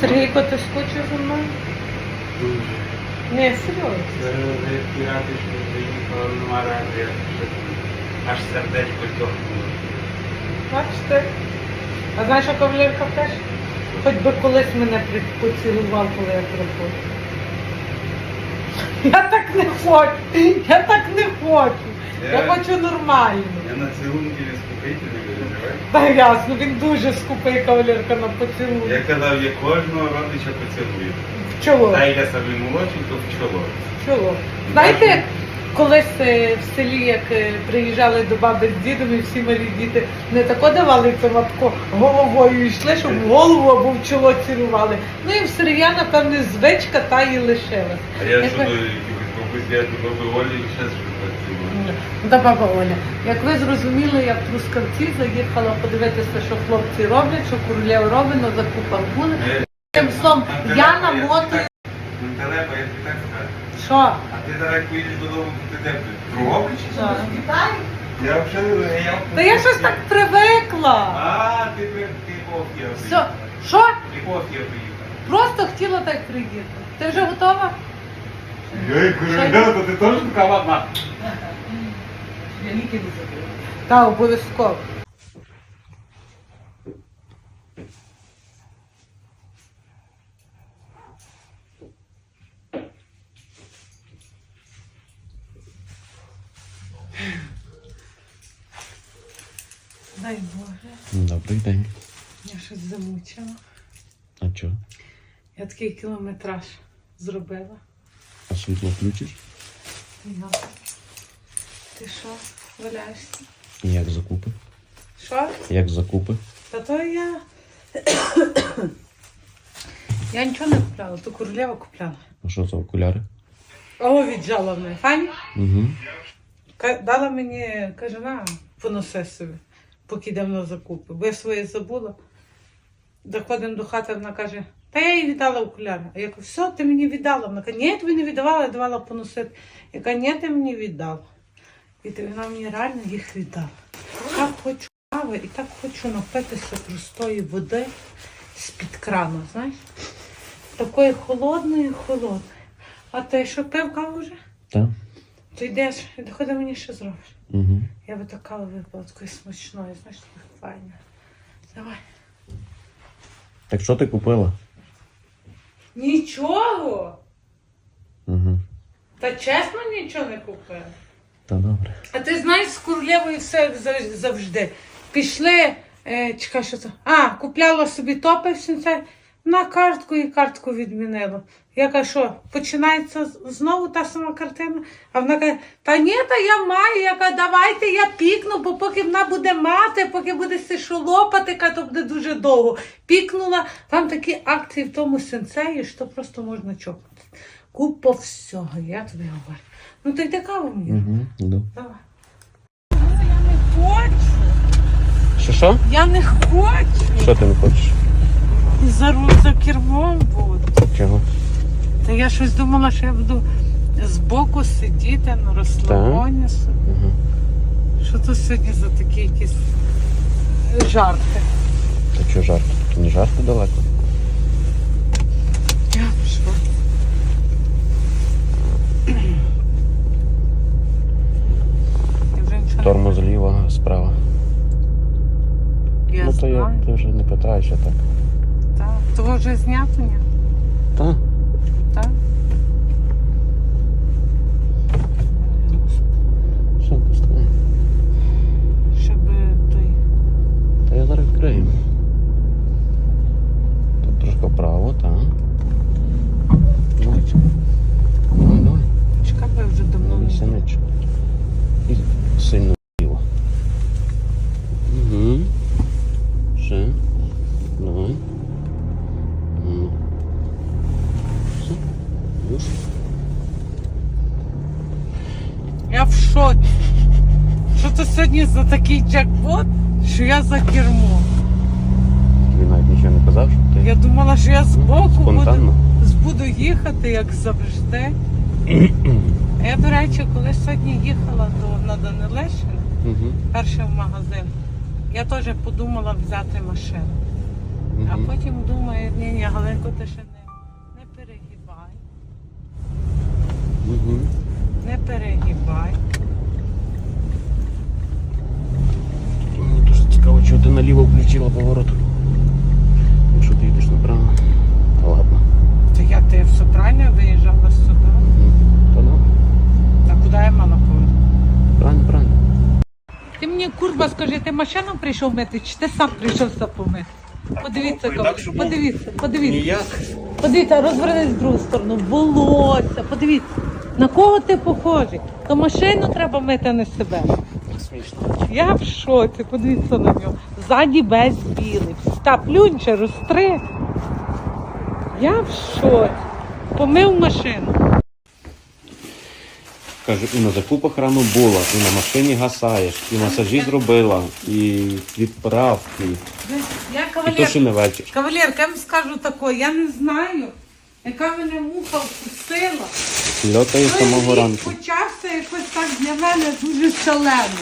Сергійко, ти скучив за мною? Дуже. Ні, серйозно. Зараз я радий, що заїхала аж сердечко здохнуло. Бачите? А знаєш, що кавалерка каже? Хоч би колись мене поцілував, коли я приходжу. Я так не хочу. Я так не хочу. Я Я- хочу нормально. Я на цілунки не скупити не переживаю. Та ясно, він дуже скупий кавалерка на поцілунок. Я казав, я кожного родича поцілую. В чоло. Та я молодший, то в чоло. В чоло. Знаєте, колись е, в селі, як е, приїжджали до баби з дідом і всі малі діти не тако давали це матко головою йшли, щоб в голову або в чоло цілували. Ну і в Сирія, напевне, звичка та і лишилась. А я Якби- що бабусь, я до баби Олі ще поцілую. Да, баба Оля, як ви зрозуміли, я в Трускавці заїхала подивитися, що хлопці роблять, що королєв робить, на закупах були. Е, Тим словом, я намотую. так- я тобі так скажу. Що? А ти зараз поїдеш додому, ти де будеш? Другобич чи Так. Я взагалі, я... Та я щось так привикла. А, ти при- ти повтів. Все, що? Ти приїхав. Просто хотіла так приїхати. Ти вже готова? Йой, курва, то ти теж така ладна. Я ліки не забула. Так, обов'язково. Дай Боже, Добрий день. я щось замучила. А чо? Я такий кілометраж зробила. А світло включиш? Та я. Ти що, валяєшся? Як закупи? Що? Як закупи? Та то я. я нічого не купляла, то королева купляла. А що за окуляри? О, віджала мене. Фані? Угу. Ка- Дала мені, каже, на, поноси собі, поки йдемо на закупи. Бо я своє забула. Заходимо до хати, вона каже, та я їй віддала окуляри. А я кажу, все, ти мені віддала. Вона каже, ні, я тобі не віддавала, я давала поносити. Я кажу, ні, ти мені віддала. І ти- вона мені реально їх віддала. Так хочу кави і так хочу напитися простої води з-під крану, знаєш? Такої холодної, холодної. А ти що пив каву вже? Так. То йдеш, доходи мені що зробиш. Угу. Я би така випала такої смачної, знаєш, такої файної. Давай. Так що ти купила? Нічого! Угу. Та чесно нічого не купила. Та добре. А ти знаєш, з королевою все завжди. Пішли, е, чекай, що це? А, купляла собі топи все це, на картку і картку відмінила. Я кажу, що починається знову та сама картина. А вона каже, та ні, та я маю. Я кажу, давайте я пікну, бо поки вона буде мати, поки буде си шолопати, то буде дуже довго. Пікнула, там такі акції в тому сенсеї, що просто можна чокати. Купа всього, я тобі говорю. Ну то йди каву мені. Угу. Да. Давай. Я не хочу. Що що? Я не хочу. Що ти не хочеш? За, ру- за кермом буду. Чого? Та я щось думала, що я буду збоку сидіти на розслабоні. собі. Угу. Що то сьогодні за такі якісь жарти? Та що жарти? Не жарти далеко. Я. Я Тормоз зліва, справа. я ну то я знаю. ти вже не питаюся так. Так. Того вже знято ні? Та? Так? Що пускай. Щоб той. Та я зараз відкрию. Тут трошки вправо, так. Давай. Давай, давай. Чекай, бо я вже давно не Синичку. І сильно вліво. Угу. Ще. Давай. Угу. Все. Już. Я в шоці. Що це сьогодні за такий джекпот, що я за кермо. Він навіть нічого не казав, що ти Я думала, що я збоку спонтанно. буду, буду їхати, як завжди. А я, до речі, коли сьогодні їхала до, на Данилещину, Угу. перший в магазин, я теж подумала взяти машину. А Мгм. потім думає, ні, ні, Галенко, ти ще не, не перегибай. Мені дуже цікаво, чого ти наліво включила поворот. Якщо ти йдеш направо. Та ладно. То я ти все правильно виїжджала сюди. Та ну, А куди я мала повернути? правильно, правильно. Ти мені курва, скажи, ти машину прийшов мити, чи ти сам прийшов помити? Подивіться, так, кавалер, щоб подивіться, подивіться. Ніяк. Подивіться, розвернись в другу сторону. Волосся, подивіться. На кого ти похожий? То машину треба мити, а не себе. Смішно. Я в шоці, подивіться на нього. Ззаді весь білий. Та плюнче, розтри. Я в шоці. Помив машину. Кажу, і на закупах рано була, і на машині гасаєш, і масажі зробила, і відправки, Я і то кавалер. ще не вечір. Кавалерка, я вам скажу таке, я не знаю, яка мене муха вкусила. Льотає з самого ранку. почався якось так для мене дуже шалено.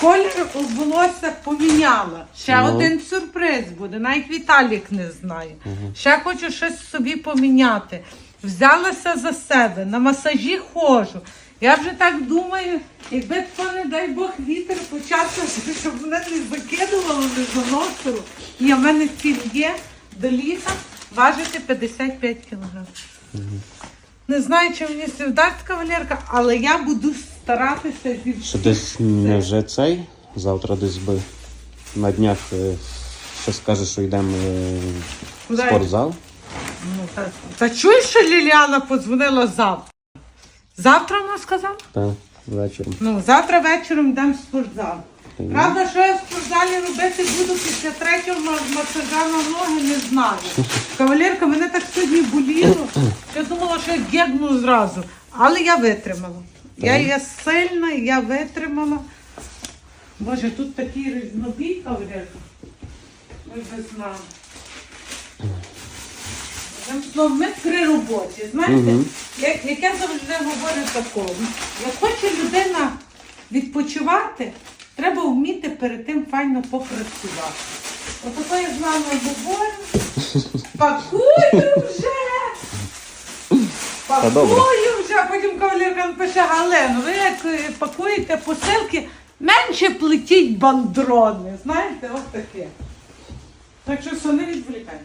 Колір волосся поміняла. Ще Ну. один сюрприз буде, навіть Віталік не знає. Ще хочу щось собі поміняти. Взялася за себе, на масажі ходжу. Я вже так думаю, якби то, не дай Бог, вітер почався, щоб мене не закидувало, не заносило. І в мене ціль є до літа важити 55 кілограмів. Не знаю, чи мені це вдасться кавалерка, але я буду старатися зі Що десь не вже цей, завтра десь би на днях е, ще скаже, що йдемо е, в Куди? спортзал. Ну, та, та чуєш, що Ліліана подзвонила завтра? Завтра вона сказала? Та вечором. Ну, завтра вечором йдемо в спортзал. Правда, що я в спортзалі робити буду після третього ма- масажа на ноги, не знаю. Кавалерка, мене так сьогодні боліло. Я думала, що я гегну зразу. Але я витримала. Я є сильна, я витримала. Боже, тут такий різнобій, кавалерка. Ми без знали. Ми при роботі. Знаєте, Мгм. як, як я завжди говорю такому, як хоче людина відпочивати, треба вміти перед тим файно попрацювати. Отако я з вами говорю. Пакую вже! Та добре. Пакую вже, пише Галено, ви як е, пакуєте посилки, менше плетіть бандрони. Знаєте, от таке. Так що все, не відволікайте.